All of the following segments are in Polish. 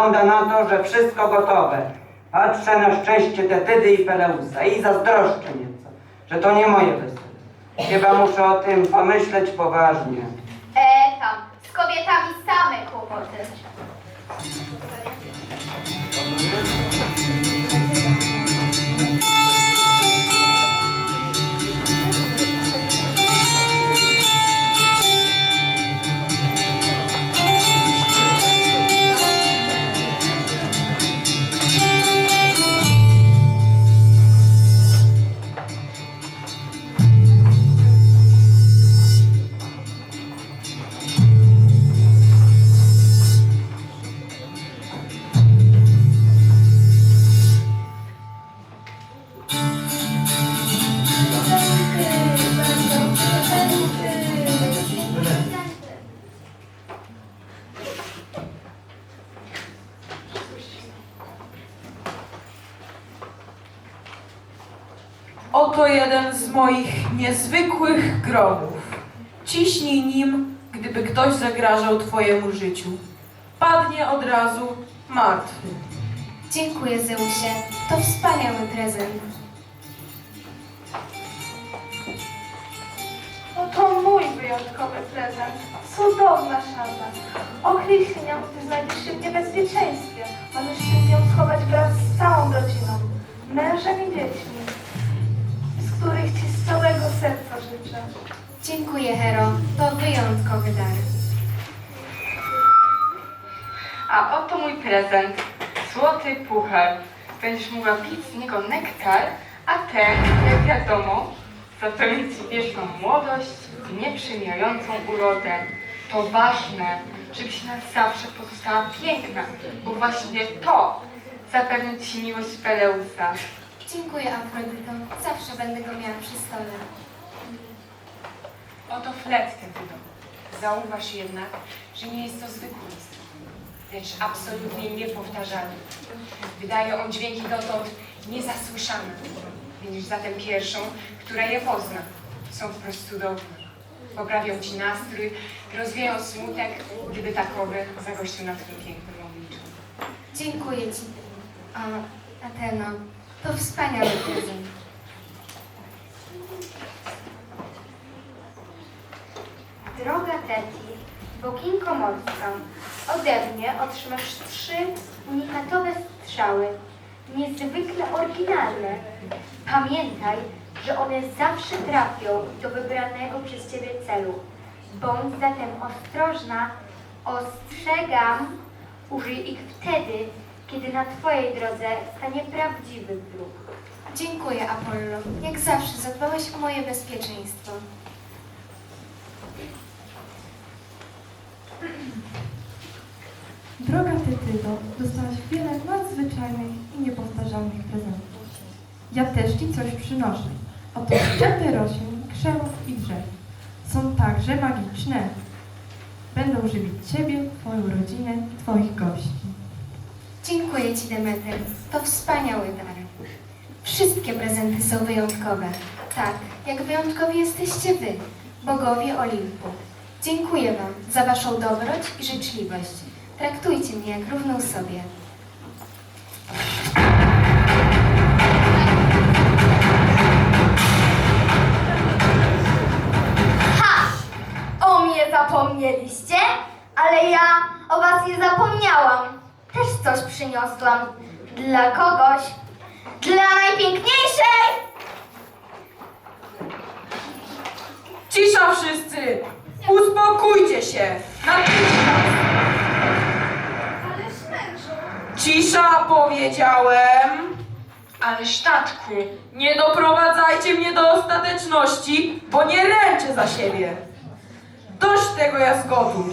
Wygląda na to, że wszystko gotowe. Patrzę na szczęście Tetydy i Peleusa i zazdroszczę nieco, że to nie moje wesele. Chyba muszę o tym pomyśleć poważnie. E, tam, z kobietami same kłopoty. Moich niezwykłych gromów. Ciśnij nim, gdyby ktoś zagrażał twojemu życiu. Padnie od razu martwy. Dziękuję, Zeusie. To wspaniały prezent. Oto mój wyjątkowy prezent. Cudowna szata. Się nią, gdy znajdziesz się w niebezpieczeństwie. Możesz się ją schować wraz z całą rodziną, mężem i dziećmi, całego serca życzę. Dziękuję, Hero. To wyjątkowy dar. A oto mój prezent. Złoty puchar. Będziesz mogła pić z niego nektar, a ten, jak wiadomo, zapewni ci wieczną młodość i nieprzemijającą urodę. To ważne, żebyś na zawsze pozostała piękna, bo właśnie to zapewni ci miłość Peleusa. Dziękuję, Afrodyto. Zawsze będę go miała przy stole. Oto flet ten wydom. Zauważ jednak, że nie jest to zwykły list, lecz absolutnie niepowtarzalny. Wydaje on dźwięki dotąd niezasłyszane. Będziesz zatem pierwszą, która je pozna. Są wprost cudowne. Poprawią ci nastrój, rozwieją smutek, gdyby takowy zagościł na twoim pięknym obliczu. Dziękuję ci. A, Ateno, to wspaniały prezent. Droga Teti, boginko morska, ode mnie otrzymasz trzy unikatowe strzały, niezwykle oryginalne. Pamiętaj, że one zawsze trafią do wybranego przez Ciebie celu. Bądź zatem ostrożna, ostrzegam, użyj ich wtedy, kiedy na Twojej drodze stanie prawdziwy wróg. Dziękuję, Apollo. Jak zawsze zadbałeś o moje bezpieczeństwo. Droga Tetydo, dostałaś wiele nadzwyczajnych i niepowtarzalnych prezentów. Ja też Ci coś przynoszę. Oto szczepy roślin, krzewów i drzew. Są także magiczne. Będą żywić Ciebie, Twoją rodzinę i Twoich gości. Dziękuję ci, Demeter. To wspaniały dar. Wszystkie prezenty są wyjątkowe. Tak, jak wyjątkowi jesteście wy, bogowie Olimpu. Dziękuję wam za waszą dobroć i życzliwość. Traktujcie mnie jak równą sobie. Ha! O mnie zapomnieliście? Ale ja o was nie zapomniałam. Też coś przyniosłam. Dla kogoś. Dla najpiękniejszej! Cisza wszyscy! Uspokójcie się! Natychmiast! Ależ mężu! Cisza powiedziałem! Ale sztatku, Nie doprowadzajcie mnie do ostateczności, bo nie ręczę za siebie. Dość tego jazgotu.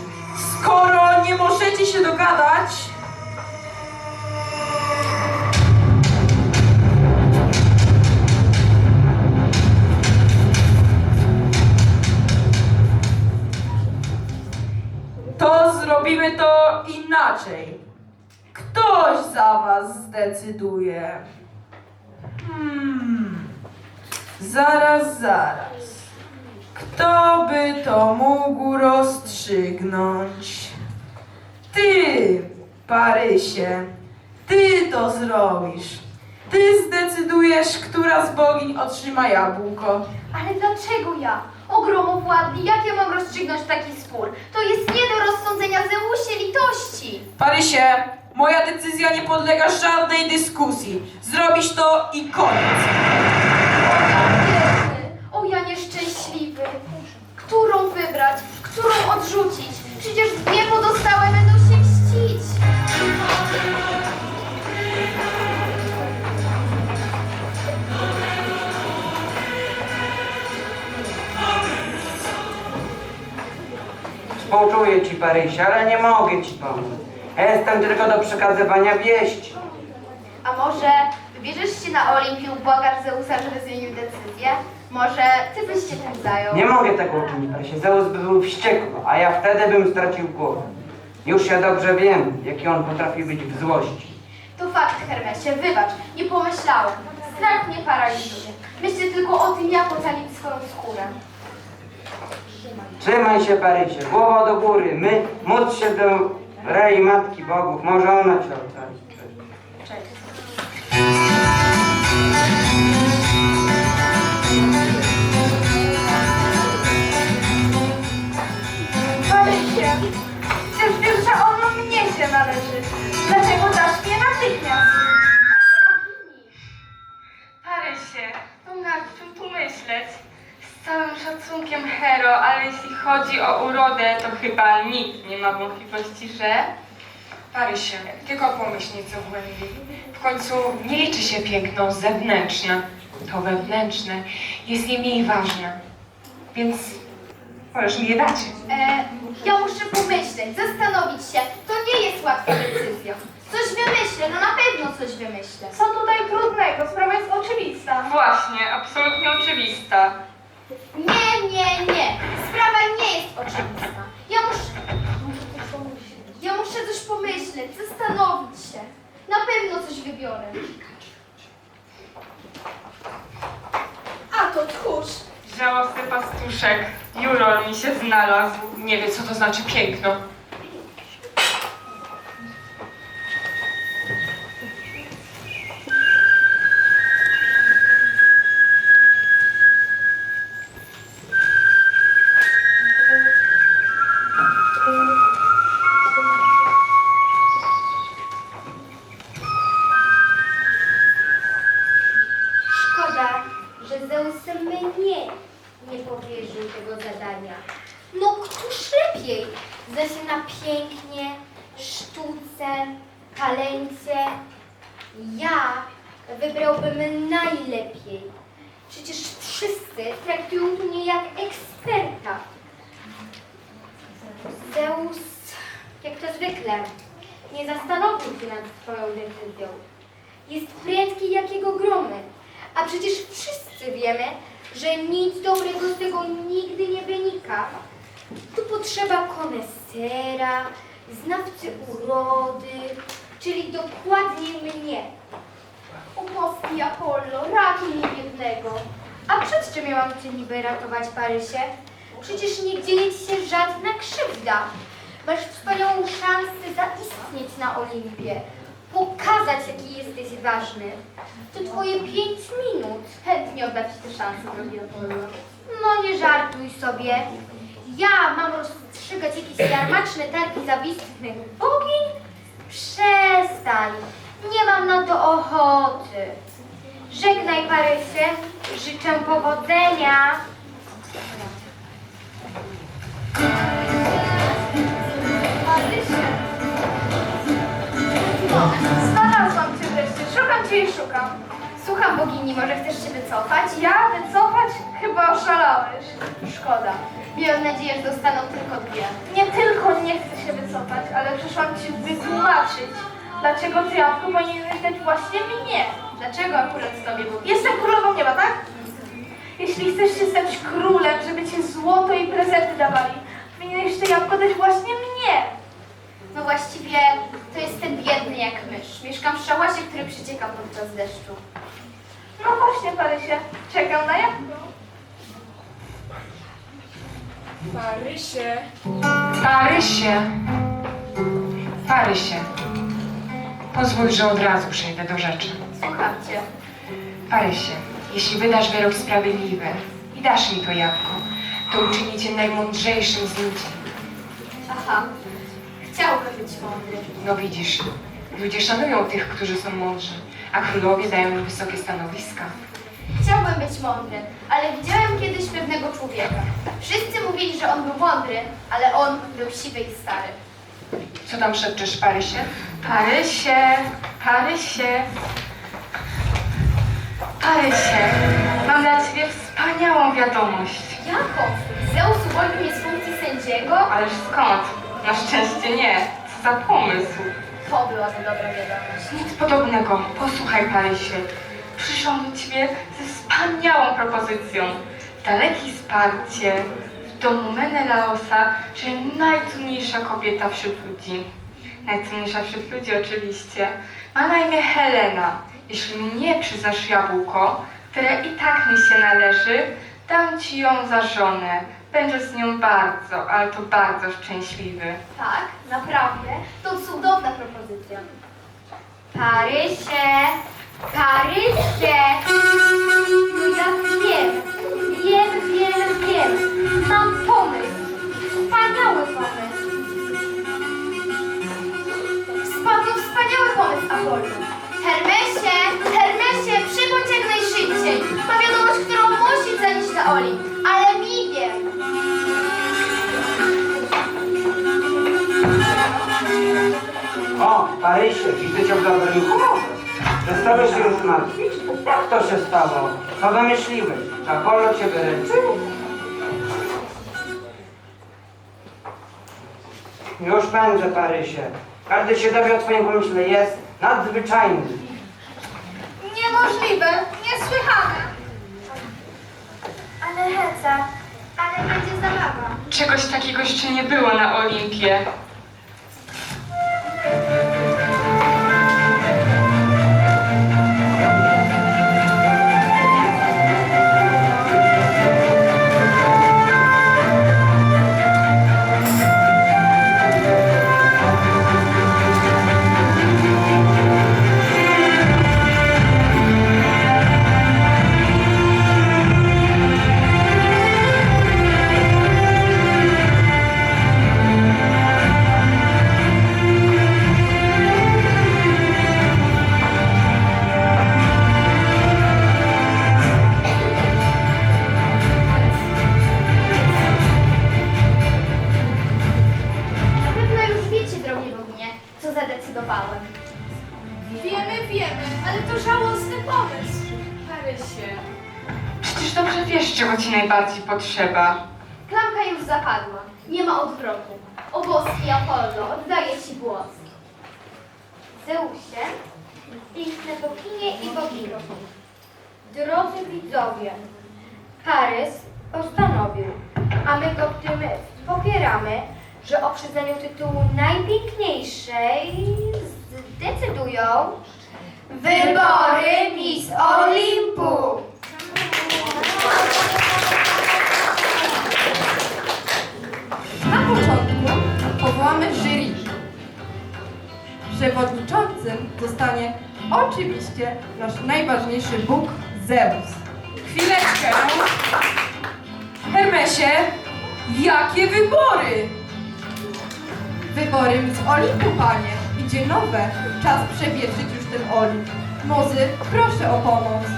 Skoro nie możecie się dogadać, zrobimy to inaczej. Ktoś za was zdecyduje. Hmm. Zaraz, zaraz. Kto by to mógł rozstrzygnąć? Ty, Parysie, ty to zrobisz. Ty zdecydujesz, która z bogiń otrzyma jabłko. Ale dlaczego ja? Ogromowładny, jak ja mam rozstrzygnąć taki spór? To jest nie do rozsądzenia Zeusie litości. Parysie, moja decyzja nie podlega żadnej dyskusji. Zrobisz to i koniec. Biedny, o ja nieszczęśliwy. Którą wybrać, którą odrzucić? Przecież dwie pozostałe będą Współczuję ci, Parysie, ale nie mogę ci pomóc. Ja jestem tylko do przekazywania wieści. A może wybierzesz się na Olimpię, ubłagasz Zeusa, żeby zmienił decyzję? Może ty byś się tym zajął? Nie mogę tego uczynić, Parysie. Zeus by był wściekły, a ja wtedy bym stracił głowę. Już ja dobrze wiem, jaki on potrafi być w złości. To fakt, Hermesie, wybacz, nie pomyślałem. Strach mnie paraliżuje. Myślę tylko o tym, jak ocalić swoją skórę. Trzymaj się, Parysie, głowa do góry. My, módl się do Rei Matki Bogów, może ona cię ocali. Cześć. Parysie, przecież wiesz, że ono mnie się należy. Dlaczego dasz mnie natychmiast? Szacunkiem Hero, ale jeśli chodzi o urodę, to chyba nikt nie ma wątpliwości, że... Parysie, tylko pomyśl nieco głębiej. W końcu nie liczy się piękno zewnętrzne. To wewnętrzne jest nie mniej ważne. Więc możesz mi je dać. E, ja muszę pomyśleć, zastanowić się. To nie jest łatwa decyzja. Coś wymyślę, no na pewno coś wymyślę. Co tutaj trudnego? Sprawa jest oczywista. Właśnie, absolutnie oczywista. Nie, nie, nie. Sprawa nie jest oczywista. Ja muszę... Ja muszę coś pomyśleć, zastanowić się. Na pewno coś wybiorę. A to tchórz. Żałosny pastuszek, Jurol mi się znalazł. Nie wie, co to znaczy piękno. Jak to zwykle, nie zastanowił się nad swoją decyzją. Jest prędki jak jego gromy. A przecież wszyscy wiemy, że nic dobrego z tego nigdy nie wynika. Tu potrzeba konesera, znawcy urody, czyli dokładnie mnie. O boski Apollo, ratuj mnie biednego. A przed czym miałam cię niby ratować, Parysie? Przecież nie dzieje ci się żadna krzywda. Masz zaistnieć na Olimpie. Pokazać, jaki jesteś ważny. To twoje pięć minut. Chętnie oddam ci tę szansę, drogi Apollo. No nie żartuj sobie. Ja mam rozstrzygać jakieś jarmaczne targi zawistnych bogiń? Przestań. Nie mam na to ochoty. Żegnaj, Parysie. Życzę powodzenia. Parysie. Znalazłam cię wreszcie. Szukam cię i szukam. Słucham bogini, może chcesz się wycofać? Ja wycofać? Chyba oszalałeś. Szkoda. Miałem nadzieję, że dostaną tylko dwie. Nie tylko nie chcę się wycofać, ale przyszłam ci wytłumaczyć, dlaczego ty, Janku, powinieneś dać właśnie mnie. Dlaczego akurat z tobie bogini? Jestem królową nieba, tak? Jeśli chcesz się stać królem, żeby ci złoto i prezenty dawali, powinieneś to jabłko dać właśnie mnie. No właściwie to jestem biedny jak mysz. Mieszkam w szałasie, który przecieka podczas deszczu. No właśnie, Parysie, czekam na jabłko. Parysie. Parysie. Parysie. Pozwól, że od razu przejdę do rzeczy. Słucham cię. Parysie, jeśli wydasz wyrok sprawiedliwy i dasz mi to jabłko, to uczynię cię najmądrzejszym z ludzi. Aha. Być mądry. No widzisz, ludzie szanują tych, którzy są mądrzy, a królowie dają im wysokie stanowiska. Chciałbym być mądry, ale widziałem kiedyś pewnego człowieka. Wszyscy mówili, że on był mądry, ale on był siwy i stary. Co tam szepczesz, Parysie? Parysie, Parysie, Parysie, mam dla ciebie wspaniałą wiadomość. Jaką? Zeus uwolnił mnie z funkcji sędziego? Ależ skąd? Na szczęście nie. Za pomysł. To była to dobra wiadomość. Nic podobnego. Posłuchaj, Parysie. Przyszłam do ciebie ze wspaniałą propozycją. Dalekie wsparcie w domu Menelaosa, czyli najcudniejsza kobieta wśród ludzi. Najcudniejsza wśród ludzi oczywiście. Ma na imię Helena. Jeśli mi nie przyznasz jabłko, które i tak mi się należy, dam ci ją za żonę. Będziesz z nią bardzo, ale to bardzo szczęśliwy. Tak, naprawdę. To cudowna propozycja. Parysie! Parysie! No ja wiem, wiem, wiem, wiem. Mam pomysł. Wspaniały pomysł. Spadł wspaniały pomysł, Apollo. Hermesie, Hermesie, przybądź jak najszybciej. Ma wiadomość, którą musisz zanieść na Oli. Ale O, Parysie, widzę cię w dobrym humorze. Przestałeś się już martwić? Jak to się stało? Co wymyśliłeś? Apollo cię wyręczył? Już pędzę, Parysie. Każdy się dowie o twoim pomyśle. Jest nadzwyczajny. Niemożliwe, niesłychane. Ale Heca, ale będzie zabawa. Czegoś takiego jeszcze nie było na Olimpie. Potrzeba. Klamka już zapadła. Nie ma odwrotu. O boski Apollo, oddaję ci głos. Zeusie, piękne boginie i bogini. Drodzy widzowie, Parys postanowił, a my go w tym popieramy, że o przyznaniu tytułu najpiękniejszej zdecydują wybory Miss Olimpu. Przewodniczącym zostanie oczywiście nasz najważniejszy Bóg Zeus. Chwileczkę. Hermesie, jakie wybory? Wybory Miss Olimpu, panie. Idzie nowe. Czas przewietrzyć już ten Olimp. Mozy, proszę o pomoc.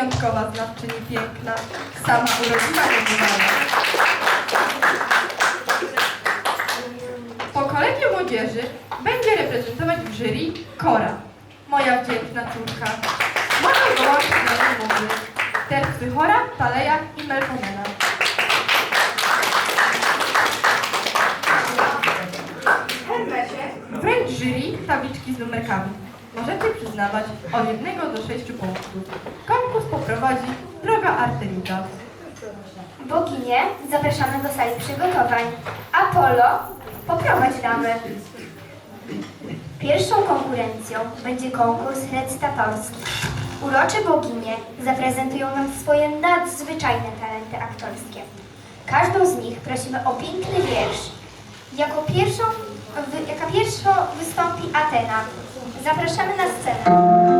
Wyjątkowa znawczyni piękna, sama urodziła niebywana. Pokolenie młodzieży będzie reprezentować w jury Kora, moja wdzięczna córka. Moja goła na mowy, Terpsy Chora, Taleja i Melpomena. tabliczki z numerkami. Możecie przyznawać od jednego do sześciu punktów. Poprowadzi droga Artemida. Boginie, zapraszamy do sali przygotowań. Apollo, poprowadź damy. Pierwszą konkurencją będzie konkurs recytatorski. Urocze boginie zaprezentują nam swoje nadzwyczajne talenty aktorskie. Każdą z nich prosimy o piękny wiersz. Jako pierwszą, jaka pierwsza wystąpi Atena. Zapraszamy na scenę.